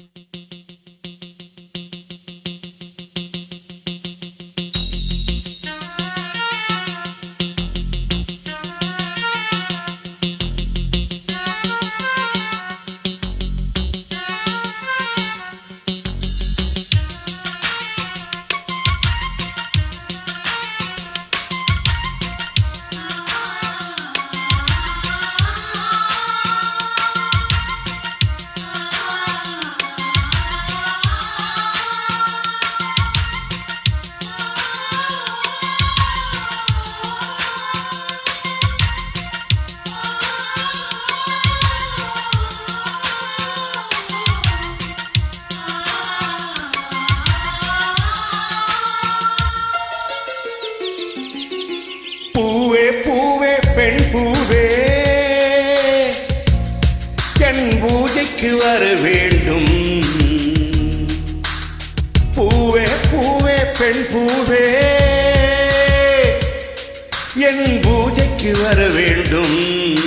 பூவே பூவே. என் பூஜைக்கு வர வேண்டும். பூவே பூவே பெண் பூவே. என் பூஜைக்கு வர வேண்டும்.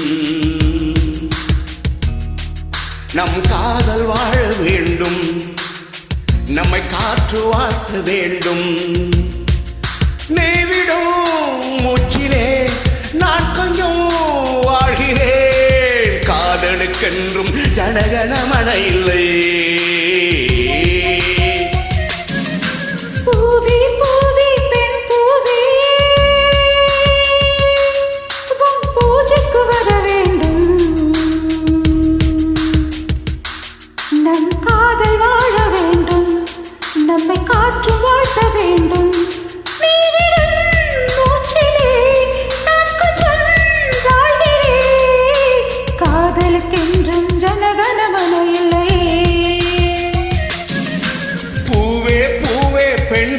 நம் காதல் வாழ வேண்டும். நம்மை காற்று வாழ்த்த வேண்டும். காதலுக்கென்றும் ஜனகணமன இல்லை பூவே காதல் வாழ வேண்டும். நம்மை காற்று வாழ்த்த வேண்டும்.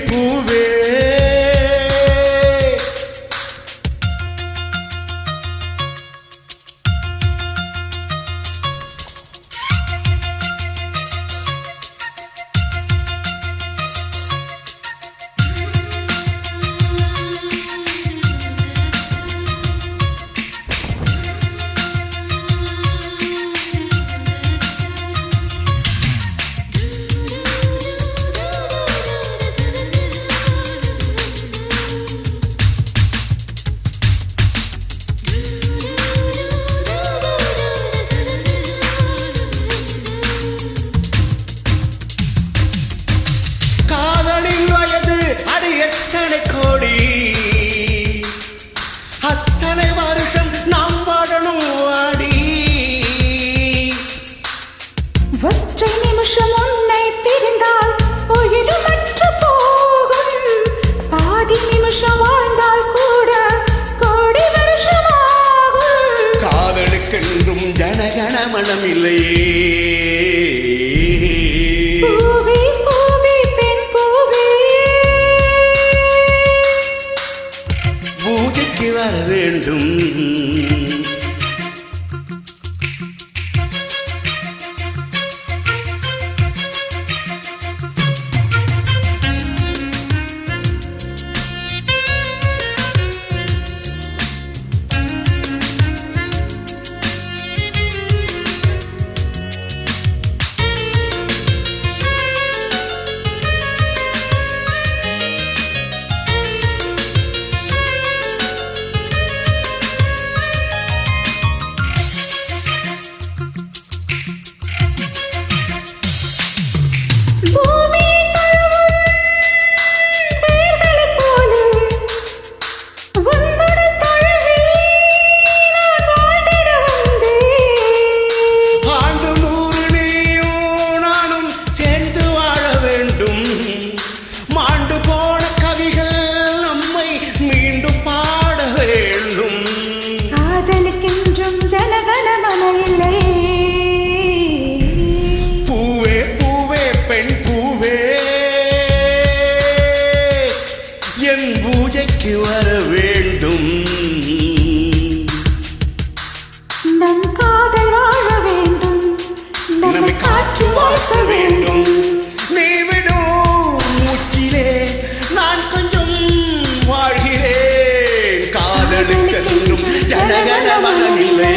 பூவே காதலுக்கென்றும் ஜனகண மனம் இல்லையே பூஜைக்கு வர வேண்டும். ஜனகன மகனில்லை